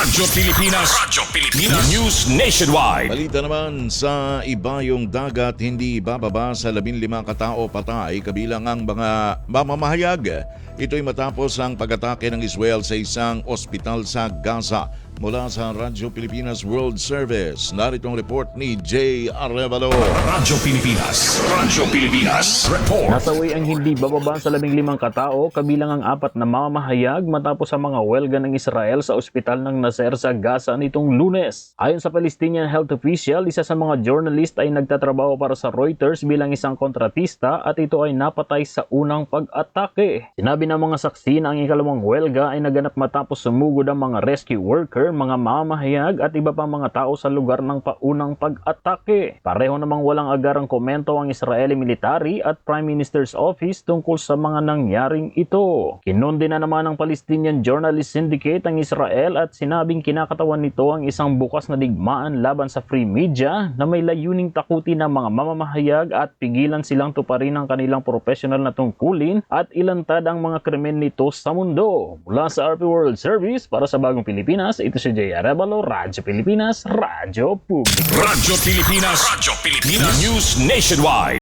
Radyo Pilipinas. Radyo Pilipinas. News Nationwide. Balita naman sa ibayong dagat hindi bababa sa 15 katao patay kabilang ang mga mamamahayag. Ito'y matapos ang pag-atake ng Israel sa isang ospital sa Gaza. Mula sa Radyo Pilipinas World Service, narito ang report ni Jay Arevalo. Radyo Pilipinas. Radyo Pilipinas. Report. Nasawi ang hindi bababa sa labing limang katao kabilang ang apat na mamamahayag matapos ang mga welga ng Israel sa ospital ng Nasser sa Gaza nitong lunes. Ayon sa Palestinian health official, isa sa mga journalist ay nagtatrabaho para sa Reuters bilang isang kontratista at ito ay napatay sa unang pag-atake. Sinabi ng mga saksi na ang ikalawang welga ay naganap matapos sumugod ang mga rescue worker, mga mamahayag at iba pang mga tao sa lugar ng paunang pag-atake. Pareho namang walang agarang komento ang Israeli military at Prime Minister's Office tungkol sa mga nangyaring ito. Kinundi na naman ng Palestinian Journalist Syndicate ang Israel at sinabing kinakatawan nito ang isang bukas na digmaan laban sa free media na may layuning takutin ng mga mamamahayag at pigilan silang tuparin ang kanilang professional na tungkulin at ilantad ang mga krimen nito sa mundo. Mula sa RP World Service para sa Bagong Pilipinas, ito si Jay Arevalo, Radyo Pilipinas, Radyo Publiko. Radyo Pilipinas. Radyo Pilipinas. News Nationwide.